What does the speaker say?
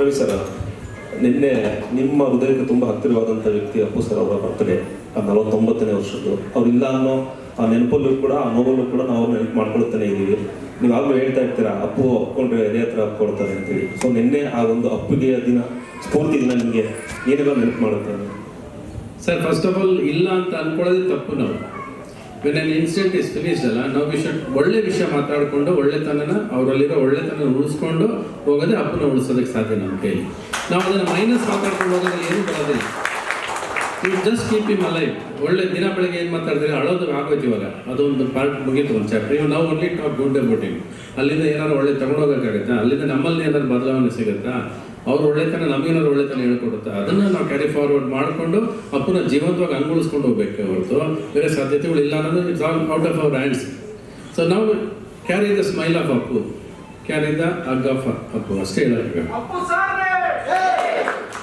ರವಿ ಸರ. ನಿನ್ನೆ ನಿಮ್ಮ ಹೃದಯಕ್ಕೆ ತುಂಬ ಹತ್ತಿರವಾದಂಥ ವ್ಯಕ್ತಿ ಅಪ್ಪು ಸರ್ ಅವರ ಬರ್ತಾರೆ ಆ ನಲವತ್ತೊಂಬತ್ತನೇ ವರ್ಷದ್ದು. ಅವರಿಲ್ಲ ಅನ್ನೋ ಆ ನೆನಪಲ್ಲೂ ಕೂಡ, ಆ ನೋವಲ್ಲೂ ಕೂಡ ನಾವು ನೆನಪು ಮಾಡ್ಕೊಳ್ತಾನೆ ಇದ್ದೀವಿ. ನೀವಾಗಲೂ ಹೇಳ್ತಾ ಇರ್ತೀರಾ, ಅಪ್ಪು ಅಪ್ಕೊಂಡ್ರೆ ಎದೆ ಹತ್ರ ಅಪ್ಕೊಳ್ತಾರೆ ಅಂತೇಳಿ ಸೊ ನಿನ್ನೆ ಆ ಒಂದು ಅಪ್ಪುಗೆಯ ದಿನ, ಸ್ಫೂರ್ತಿ ದಿನ ನಿಮಗೆ ಏನೆಲ್ಲ ನೆನಪು ಮಾಡುತ್ತೆ? ಸರ್ ಫಸ್ಟ್ ಆಫ್ ಆಲ್ ಇಲ್ಲ ಅಂತ ಅನ್ಕೊಳ್ಳೋದೇ ತಪ್ಪು ನಾವು. When an incident is finished ಅಲ್ಲ, ನಾವು ವಿಷಯ ಒಳ್ಳೆ ವಿಷಯ ಮಾತಾಡಿಕೊಂಡು ಒಳ್ಳೆತನನ ಅವರಲ್ಲಿರೋ ಒಳ್ಳೆತನ ಉಳಿಸ್ಕೊಂಡು ಹೋಗೋದೇ ಅಪ್ಪನ ಉಳಿಸೋದಕ್ಕೆ ಸಾಧ್ಯ ನಮ್ಮ ಕೈಲಿ. ನಾವು ಅದನ್ನು ಮೈನಸ್ ಮಾತಾಡ್ಕೊಂಡು ಹೋಗೋದ್ರಲ್ಲಿ ಏನು ಬರೋದಿಲ್ಲ. It just keep him alive ಒಳ್ಳೆ ದಿನ ಬೆಳಗ್ಗೆ ಏನು ಮಾತಾಡಿದ್ರೆ ಅಳೋದು ಆಗೋಯ್ತು ಇವಾಗ. ಅದೊಂದು ಪಾರ್ಟ್ ಮುಗಿತು ಒಂದು ಚಾಪ್ಟರ್ ಇವ್ ನಾವು ಒನ್ಲಿ ಟಾಕ್ ಗುಡ್ ಅಬೌಟ್ ಅಲ್ಲಿಂದ ಏನಾದ್ರು ಒಳ್ಳೆ ತಗೊಂಡೋಗಕ್ಕಾಗತ್ತಾ ಅಲ್ಲಿಂದ ನಮ್ಮಲ್ಲಿ ಏನಾದ್ರು ಬದಲಾವಣೆ ಸಿಗುತ್ತಾ? ಅವ್ರ ಒಳ್ಳೆತನ ನಮಗೇನಾದ್ರು ಒಳ್ಳೆತನ ಹೇಳ್ಕೊಡುತ್ತೆ, ಅದನ್ನ ನಾವು ಕ್ಯಾರಿ ಫಾರ್ವರ್ಡ್ ಮಾಡಿಕೊಂಡು ಅಪ್ಪನ ಜೀವಂತವಾಗಿ ಅಂಗುಳಿಸ್ಕೊಂಡು ಹೋಗ್ಬೇಕು ಹೊರತು, ಬೇರೆ ಸಾಧ್ಯತೆಗಳು ಇಲ್ಲ ಅನ್ನೋದು it's all out of our hands so ನಾವು carry the smile of Appu carry the hug of Appu ಅಷ್ಟೇ ಹೇಳಬೇಕು